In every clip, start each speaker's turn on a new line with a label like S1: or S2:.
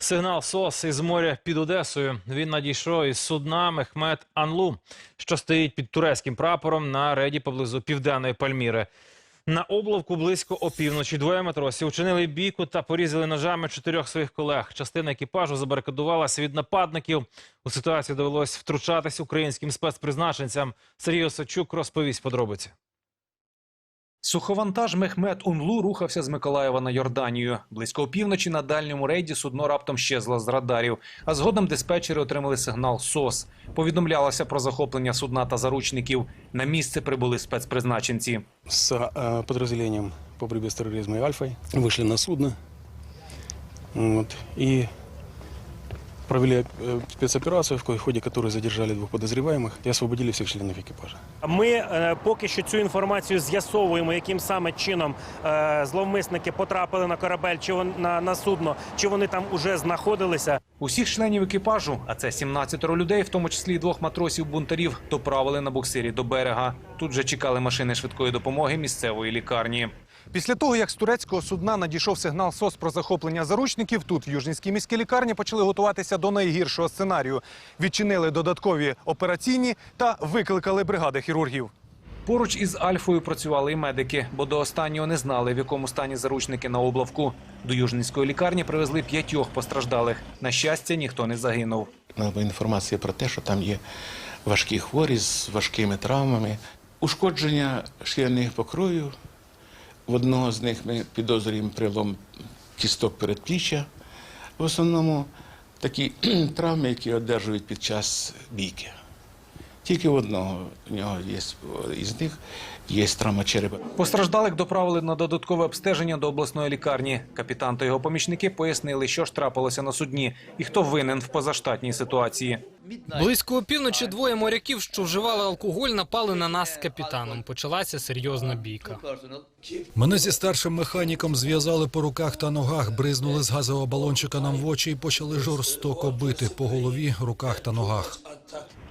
S1: Сигнал СОС із моря під Одесою. Він надійшов із судна Мехмед Анлу, що стоїть під турецьким прапором на рейді поблизу південної Пальміри. На обловку близько опівночі двоє матросів учинили бійку та порізали ножами чотирьох своїх колег. Частина екіпажу забарикадувалася від нападників. У ситуації довелось втручатись українським спецпризначенцям. Сергій Осадчук розповість подробиці.
S2: Суховантаж Мехмед Унлу рухався з Миколаєва на Йорданію. Близько опівночі на дальньому рейді судно раптом щезло з радарів. А згодом диспетчери отримали сигнал СОС. Повідомлялося про захоплення судна та заручників. На місце прибули спецпризначенці.
S3: с э, подразделением по борьбе с терроризмом и Альфой. Вышли на судно вот, и провели э, спецоперацию, в ко- ходе которой задержали двух подозреваемых и освободили всех членов экипажа.
S4: Ми е, поки що цю інформацію з'ясовуємо, яким саме чином е, зловмисники потрапили на корабель чи вон, на, на судно, чи вони там уже знаходилися.
S2: Усіх членів екіпажу, а це 17 людей, в тому числі й двох матросів-бунтарів, доправили на буксирі до берега. Тут же чекали машини швидкої допомоги місцевої лікарні.
S5: Після того, як з турецького судна надійшов сигнал СОС про захоплення заручників, тут в Южнінській міській лікарні почали готуватися до найгіршого сценарію. Відчинили додаткові операційні та викликали бригади хірургів.
S2: Поруч із Альфою працювали і медики, бо до останнього не знали, в якому стані заручники на облавку. До Южненської лікарні привезли п'ятьох постраждалих. На щастя, ніхто не загинув.
S6: Інформація про те, що там є важкі хворі з важкими травмами, ушкодження шкірних покровів. В одного з них ми підозрюємо прилом кісток передпліччя. В основному такі травми, які одержують під час бійки. Тільки в одного в нього є із них є травма черепа.
S2: Постраждалих доправили на додаткове обстеження до обласної лікарні. Капітан та його помічники пояснили, що ж трапилося на судні і хто винен в позаштатній ситуації.
S7: Близько опівночі двоє моряків, що вживали алкоголь, напали на нас з капітаном. Почалася серйозна бійка.
S8: Мене зі старшим механіком зв'язали по руках та ногах, бризнули з газового балончика нам в очі і почали жорстоко бити по голові, руках та ногах.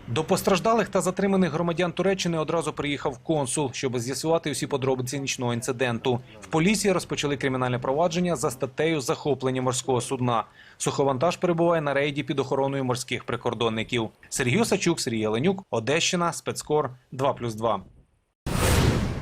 S2: До постраждалих та затриманих громадян Туреччини одразу приїхав консул, щоб з'ясувати усі подробиці нічного інциденту. В поліції розпочали кримінальне провадження за статтею захоплення морського судна. Суховантаж перебуває на рейді під охороною морських прикордонників. Сергій Осачук, Сергій Ленюк, Одещина, спецкор 2+,2.